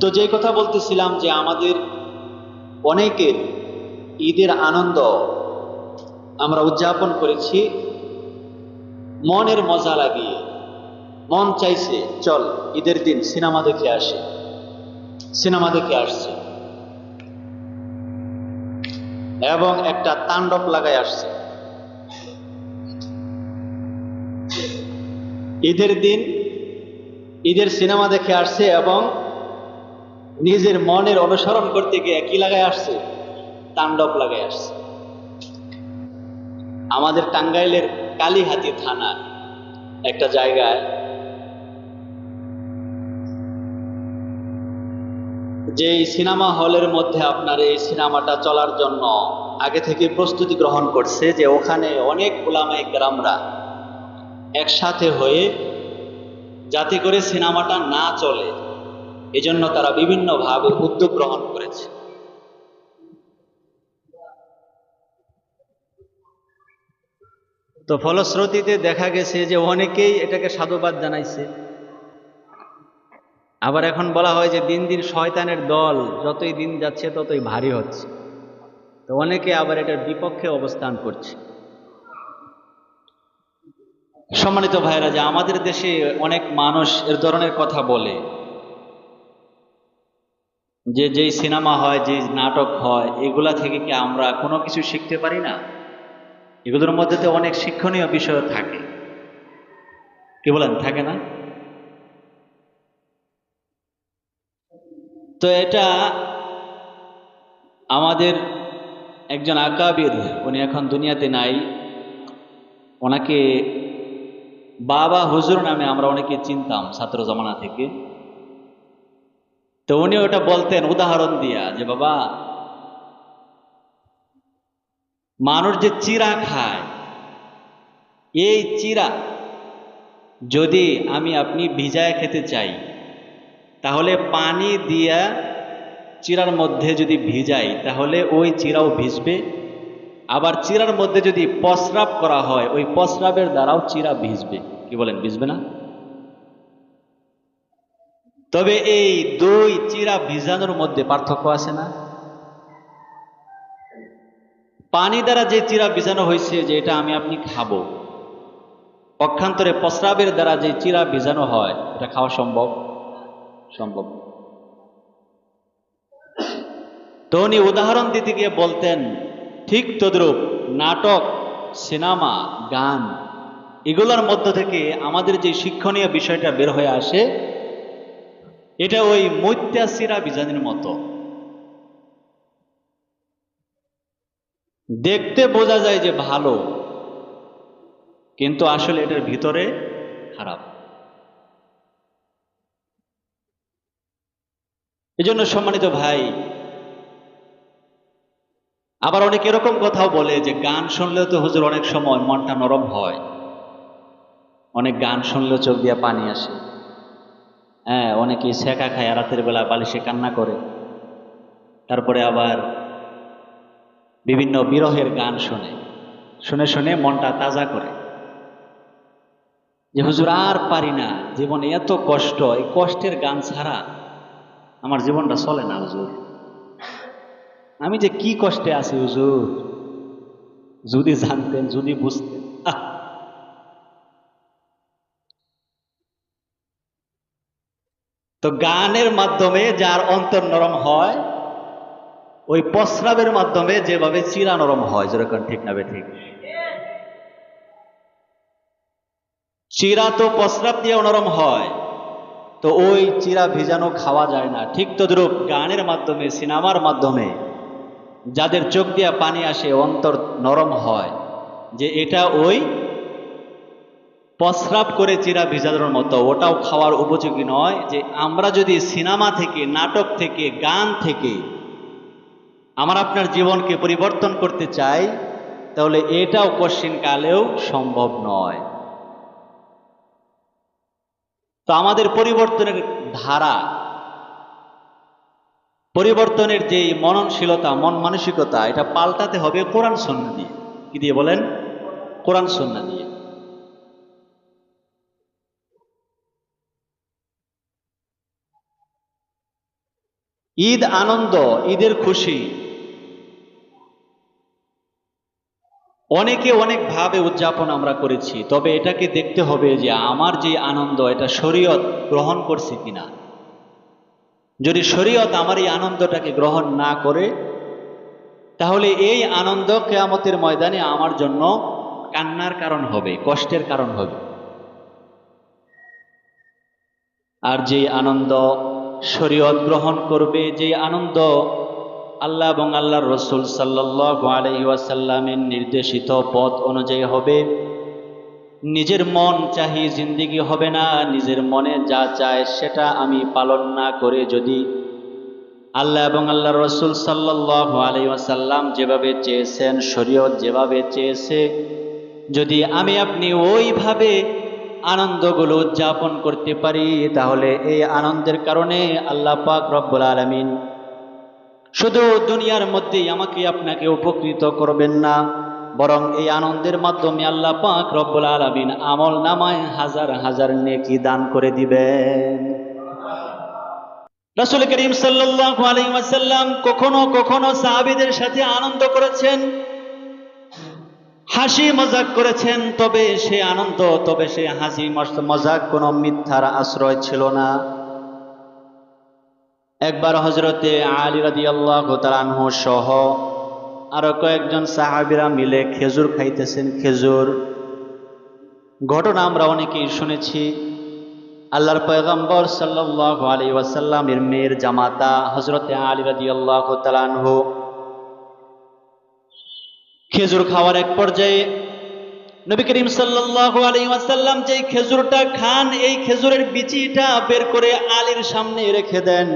তো যে কথা বলতেছিলাম যে আমাদের অনেকের ঈদের আনন্দ আমরা উদযাপন করেছি, মনের মজা লাগিয়ে, মন চাইছে, চল ঈদের দিন সিনেমা দেখে আসে, সিনেমা দেখে আসছে। এবং একটা তাণ্ডব লাগায় আসছে। ঈদের দিন, ঈদের সিনেমা দেখে আসছে এবং নিজের মনের অনুসরণ করতে গিয়ে কি লাগায় আসছে? তাণ্ডব লাগায় আসছে। আমাদের টাঙ্গাইলের কালীহাতি থানা একটা জায়গায় যে সিনেমা হলের মধ্যে আপনার এই সিনেমাটা চলার জন্য আগে থেকে প্রস্তুতি গ্রহণ করছে যে ওখানে অনেক ওলামাই গ্রামরা একসাথে হয়ে যাতে করে সিনেমাটা না চলে। এজন্য তারা বিভিন্নভাবে উদ্যোগ গ্রহণ করেছে। তো ফলশ্রুতিতে দেখা গেছে যে অনেকেই এটাকে সাধুবাদ জানাইছে। আবার এখন বলা হয় যে দিন দিন শয়তানের দল যতই দিন যাচ্ছে ততই ভারী হচ্ছে। তো অনেকে আবার এটার বিপক্ষে অবস্থান করছে। সম্মানিত ভাইরা যে আমাদের দেশে অনেক মানুষ এর ধরনের কথা বলে। যে যেই সিনেমা হয় যে নাটক হয়, এগুলা থেকে কি আমরা কোনো কিছু শিখতে পারি না? এগুলোর মধ্যে তো অনেক শিক্ষণীয় বিষয় থাকে। কি বলেন, থাকে না? তো এটা আমাদের একজন আকাবির, উনি এখন দুনিয়াতে নাই। ওনাকে বাবা হুজুর নামে আমরা অনেকে চিনতাম ছাত্র জমানা থেকে। তো উনি ওটা বলতেন, উদাহরণ দিয়া, যে বাবা, মানুষ যে চিরা খায়, এই চিরা যদি আমি আপনি ভিজায় খেতে চাই, তাহলে পানি দিয়া চিরার মধ্যে যদি ভিজাই, তাহলে ওই চিরাও ভিজবে। আবার চিরার মধ্যে যদি প্রস্রাব করা হয়, ওই প্রস্রাবের দ্বারাও চিরা ভিজবে। কি বলেন, ভিজবে না? তবে এই দুই চিরা ভিজানোর মধ্যে পার্থক্য আছে না? পানি দ্বারা যে চিরা ভিজানো হয়েছে যে এটা আমি আপনি খাব, পক্ষান্তরে প্রস্রাবের দ্বারা যে চিরা ভিজানো হয়, এটা খাওয়া সম্ভব? সম্ভব। তো উনি উদাহরণ দিতে গিয়ে বলতেন, ঠিক তদ্রূপ নাটক, সিনেমা, গান, এগুলোর মধ্য থেকে আমাদের যে শিক্ষণীয় বিষয়টা বের হয়ে আসে এটা ওই মৈত্যাসিরা বিজানির মতো। দেখতে বোঝা যায় যে ভালো, কিন্তু আসলে এটার ভিতরে খারাপ। এজন্য সম্মানিত ভাই, আবার অনেক এরকম কথাও বলে যে গান শুনলেও তো হুজুর অনেক সময় মনটা নরম হয়। অনেক গান শুনলেও চোখ দিয়ে পানি আসে। হ্যাঁ অনেকে শেখা খায়, রাতের বেলা বালিশে কান্না করে। তারপরে আবার বিভিন্ন বিরহের গান শুনে। শুনে শুনে মনটা তাজা করে। যে, হুজুর, আর পারি না। জীবনে এত কষ্ট। এই কষ্টের গান ছাড়া আমার জীবনটা চলে না, হুজুর। আমি যে, কি কষ্টে আছি, হুজুর? যদি জানতেন, যদি বুঝতেন। তো গানের মাধ্যমে যার অন্তর নরম হয়, ওই প্রস্রাবের মাধ্যমে যেভাবে চিরা নরম হয়, যেরকম ঠিক না ঠিক। চিরা তো প্রস্রাব দিয়ে নরম হয়, তো ওই চিরা ভিজানো খাওয়া যায় না। ঠিক তদ্রূপ গানের মাধ্যমে, সিনেমার মাধ্যমে যাদের চোখ দিয়া পানি আসে, অন্তর নরম হয়, যে এটা ওই প্রস্রাব করে চিরা ভিজানোর মতো, ওটাও খাওয়ার উপযোগী নয় যে আমরা যদি সিনেমা থেকে, নাটক থেকে, গান থেকে আমার আপনার জীবনকে পরিবর্তন করতে চাই, তাহলে এটাও কশ্চিন কালেও সম্ভব নয়। তো আমাদের পরিবর্তনের ধারা, পরিবর্তনের যে মননশীলতা, মন মানসিকতা, এটা পাল্টাতে হবে কোরআন, সন্না দিয়ে। কি দিয়ে বলেন? কোরআন, সন্না দিয়ে। ঈদ আনন্দ, ঈদের খুশি। অনেকে অনেকভাবে উদযাপন আমরা করেছি, তবে এটাকে দেখতে হবে যে আমার যে আনন্দ, এটা শরীয়ত গ্রহণ করছে কিনা। যদি শরীয়ত আমার এই আনন্দটাকে গ্রহণ না করে, তাহলে এই আনন্দ কেয়ামতের ময়দানে আমার জন্য কান্নার কারণ হবে, কষ্টের কারণ হবে। আর যে আনন্দ শরীয়ত গ্রহণ করবে যে আনন্দ আল্লাহ এবং আল্লাহর রসুল সাল্লাহ আলহিউসাল্লামের নির্দেশিত পথ অনুযায়ী হবে। নিজের মন চাহি জিন্দিগি হবে না, নিজের মনে যা চায় সেটা আমি পালন না করে যদি আল্লাহ এবং আল্লাহ রসুল সাল্লাহ আলহিউসাল্লাম যেভাবে চেয়েছেন, শরীয়ত যেভাবে চেয়েছে, যদি আমি আপনি ওইভাবে আনন্দগুলো উদযাপন করতে পারি, তাহলে এই আনন্দের কারণে আল্লাহ পাক রব্বুল আলমিন শুধু দুনিয়ার মধ্যেই আমাকে আপনাকে উপকৃত করবেন না, বরং এই আনন্দের মাধ্যমে আল্লাহ পাক রব্বুল আলমিন আমল নামায় হাজার হাজার নেকি দান করে দিবেন। রাসুল করিম সাল্লাহ আলাইসাল্লাম কখনো কখনো সাহাবিদের সাথে আনন্দ করেছেন হাসি মজাক করেছেন, তবে সে আনন্দ, তবে সে হাসি মজাক কোনো মিথ্যার আশ্রয় ছিল না। একবার হজরতে আলী রাদি আল্লাহ তালানহ সহ আরও কয়েকজন সাহাবিরা মিলে খেজুর খাইতেছেন, খেজুর। ঘটনা আমরা অনেকেই শুনেছি। আল্লাহর পয়গম্বর সাল্লাহ আলী ওয়াসাল্লামের মেয়ের জামাতা হজরতে আলী রাদি আল্লাহ তালানহ খেজুর খাওয়ার এক পর্যায়ে নবী করিম সাল্লাহ আলী ওয়াসাল্লাম যে খেজুরটা খান, এই খেজুরের বিচিটা বের করে আলীর সামনে রেখে দেন।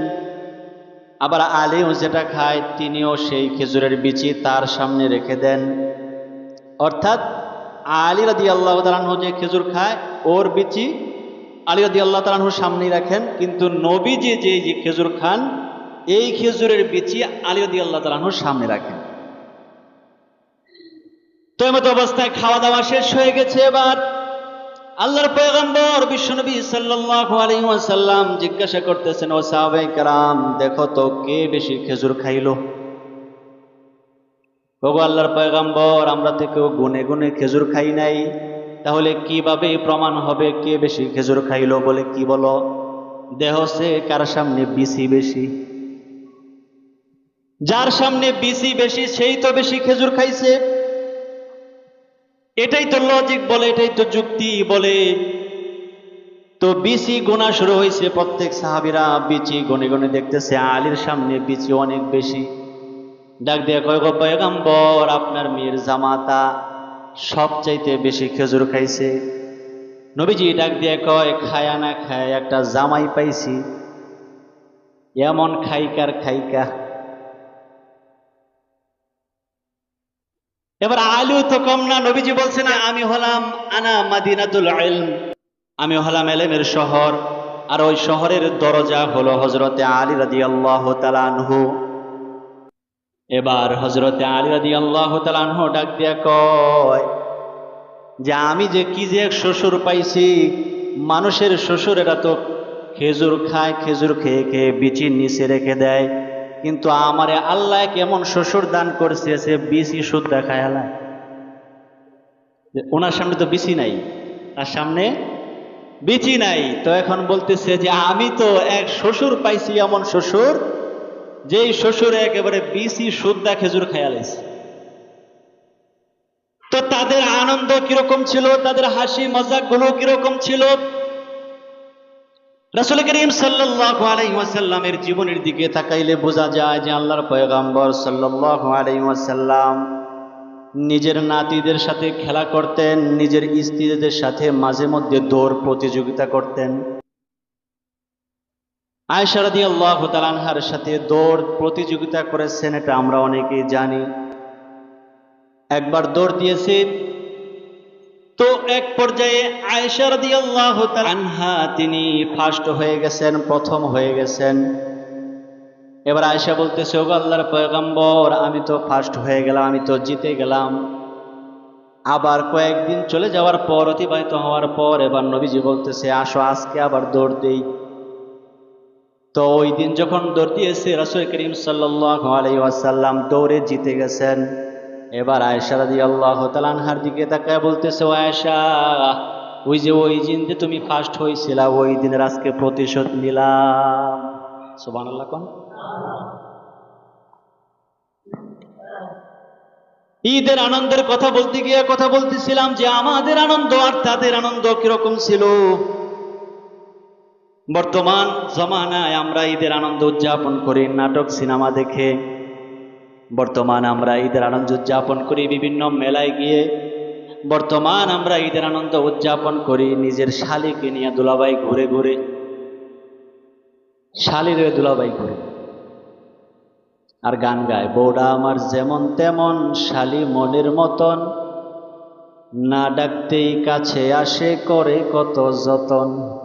আবার আলীও যেটা খায়, তিনিও সেই খেজুরের বিচি তার সামনে রেখে দেন। অর্থাৎ আলী রাদি আল্লাহ তালানহ যে খেজুর খায়, ওর বিচি আলী রাদি আল্লাহ তালানহুর সামনেই রাখেন। কিন্তু নবীজি যে যে খেজুর খান, এই খেজুরের বিচি আলী রাদি আল্লাহ তালানহুর সামনে রাখেন। তো এমত অবস্থায় খাওয়া দাওয়া শেষ হয়ে গেছে এবার আল্লাহর পয়গম্বর বিশ্বনবী সাল্লাল্লাহু আলাইহি ওয়াসাল্লাম জিজ্ঞাসা করতেছেন ও সাহাবায়ে کرام দেখো তো কে বেশি খেজুর খাইলো ওগো আল্লাহর পয়গম্বর আমরা তো কেউ গুনে গুনে খেজুর খাই নাই তাহলে কিভাবে প্রমাণ হবে কে বেশি খেজুর খাইলো বলে কি বলো দেহ সে কার সামনে বিসি বেশি যার সামনে বিসি বেশি সেই তো বেশি খেজুর খাইছে এটাই তো লজিক বলে, এটাই তো যুক্তি বলে। তো বিচি গোনা শুরু হয়েছে প্রত্যেক সাহাবিরা বিচি গনে গনে দেখতেছে আলীর সামনে বিচি অনেক বেশি। ডাক দিয়ে কয় গো পয়গম্বর, আপনার মেয়ের জামাতা সবচাইতে বেশি খেজুর খাইছে। নবীজি ডাক দিয়ে কয়, খায়া না খায় একটা জামাই পাইছি। এমন খাইকার খাইকা এবার আলু তো কম না, নবীজি বলছেন, আমি হলাম আনা মাদিনাতুল ইলম। আমি হলাম এলেমের শহর, আর ওই শহরের দরজা হলো হজরতে আলী রাদি আল্লাহ তালানহু এবার হজরতে আলী রাদি আল্লাহ তালানহু ডাক দিয়া কয়, যে আমি যে কি যে এক শ্বশুর পাইছি, মানুষের শ্বশুর এরা তো খেজুর খায়, খেজুর খেয়ে খেয়ে বিচির নিচে রেখে দেয়। কিন্তু আমারে আল্লাহ কেমন শ্বশুর দান করছে সে বিসি সুদ দেখায় আল্লাহ। ওনার সামনে তো বিসি নাই তার সামনে বিচি নাই। তো এখন বলতেছে যে, আমি তো এক শ্বশুর পাইছি এমন শ্বশুর, যেই শ্বশুর একেবারে বিসি সুদ্দা খেজুর খায়ালাইছে তো তাদের আনন্দ কীরকম ছিল, তাদের হাসি মজাকগুলো কীরকম ছিল? রাসুল করিম সাল্লাল্লাহু আলাইহি ওয়াসাল্লামের জীবনের দিকে তাকাইলে বোঝা যায় যে আল্লাহর পয়গম্বর সাল্লাল্লাহু আলাইহি ওয়াসাল্লাম নিজের নাতিদের সাথে খেলা করতেন, নিজের স্ত্রীদের সাথে মাঝে মধ্যে দৌড় প্রতিযোগিতা করতেন। আয়েশা রাদিয়াল্লাহু তাআলা আনহার সাথে দৌড় প্রতিযোগিতা করেছেন, এটা আমরা অনেকেই জানি। একবার দৌড় দিয়েছে তো এক পর্যায়ে আয়েশা রাদিয়াল্লাহু তাআলা আনহা, তিনি ফার্স্ট হয়ে গেছেন, প্রথম হয়ে গেছেন। এবার আয়েশা বলতেছে, ওগো আল্লাহর পয়গম্বর, আমি তো ফার্স্ট হয়ে গেলাম, আমি তো জিতে গেলাম। আবার কয়েকদিন চলে যাওয়ার পর, অতিবাহিত হওয়ার পর, এবার নবীজি বলতেছে, আসো, আজকে আবার দৌড় দেই। তো ওই দিন যখন দৌড় দিয়েছে, রাসুল করিম সাল্লাহ আলাই দৌড়ে জিতে গেছেন। এবার আয়েশা রাদি আল্লাহ তালানহার দিকে তাকায় বলতেছে, ও আয়েশা, ওই যে ওই দিন যে তুমি ফার্স্ট হয়েছিলা ওই দিনের আজকে প্রতিশোধ নিলাম। সোবান আল্লাহ কোন? ঈদের আনন্দের কথা বলতে গিয়ে কথা বলতেছিলাম যে, আমাদের আনন্দ আর তাদের আনন্দ কীরকম ছিল? বর্তমান জমানায় আমরা ঈদের আনন্দ উদযাপন করি, নাটক, সিনেমা দেখে বর্তমান আমরা ঈদের আনন্দ উদযাপন করি, বিভিন্ন মেলায় গিয়ে। বর্তমান আমরা ঈদের আনন্দ উদযাপন করি, নিজের শালিকে নিয়ে দুলাবাই ঘুরে ঘুরে। শালির দুলাবাই ঘুরে। আর গান গায় বৌডা আমার যেমন তেমন, শালি মনের মতন। না ডাকতেই কাছে আসে, করে কত যতন।